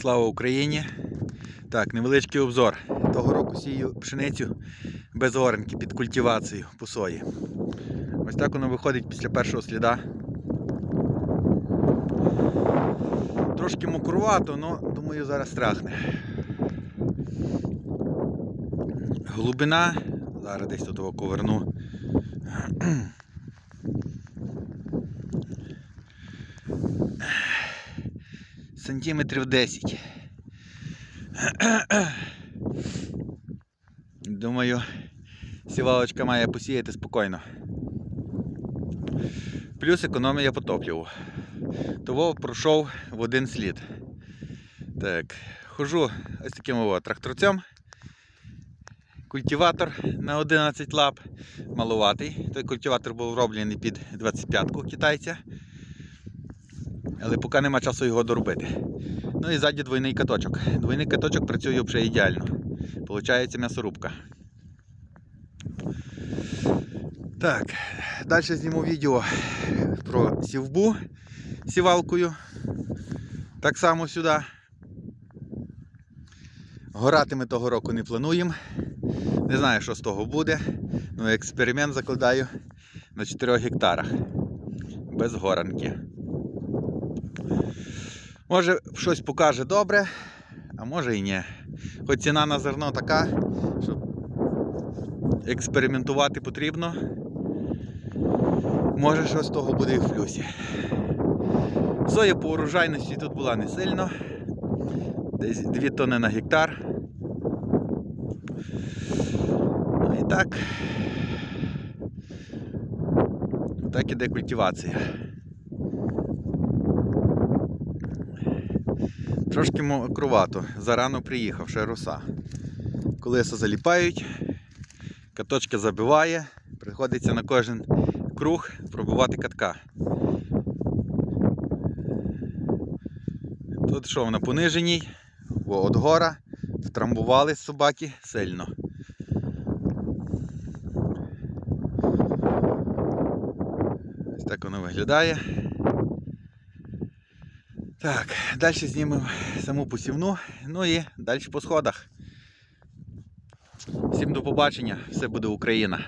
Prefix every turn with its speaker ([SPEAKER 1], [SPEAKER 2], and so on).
[SPEAKER 1] Слава Україні! Так, невеличкий обзор. Того року сію пшеницю без оренки під культивацію по сої. Ось так воно виходить після першого сліда. Трошки мокрувато, але думаю зараз страхне. Глибина, зараз десь тут його коверну. Сантиметрів 10. Думаю, сівалочка має посіяти спокійно. Плюс економія по топливу. Того пройшов в один слід. Так, хожу ось таким о, тракторцем. Культиватор на 11 лап малуватий. Той культиватор був роблений під 25-ку китайця. Але поки нема часу його доробити. Ну і ззаді двойний каточок. Двойний каточок працює вже ідеально. Получається м'ясорубка. Так, далі зніму відео про сівбу сівалкою. Так само сюди. Горати ми того року не плануємо. Не знаю, що з того буде. Ну, експеримент закладаю на 4 гектарах. Без горанки. Може щось покаже добре, а може і ні. Хоч ціна на зерно така, що експериментувати потрібно. Може щось з того буде і в плюсі. Соя по урожайності тут була не сильно. Десь 2 тонни на гектар. Ну і так. Так іде культивація. Трошки мокрувато, зарано приїхав, ще роса. Колеса заліпають, каточка забиває, приходиться на кожен круг пробувати катка. Тут що на пониженій, Во, от гора, втрамбували собаки сильно. Ось так воно виглядає. Так, далі знімемо саму посівну, ну і далі по сходах. Всім до побачення, все буде Україна.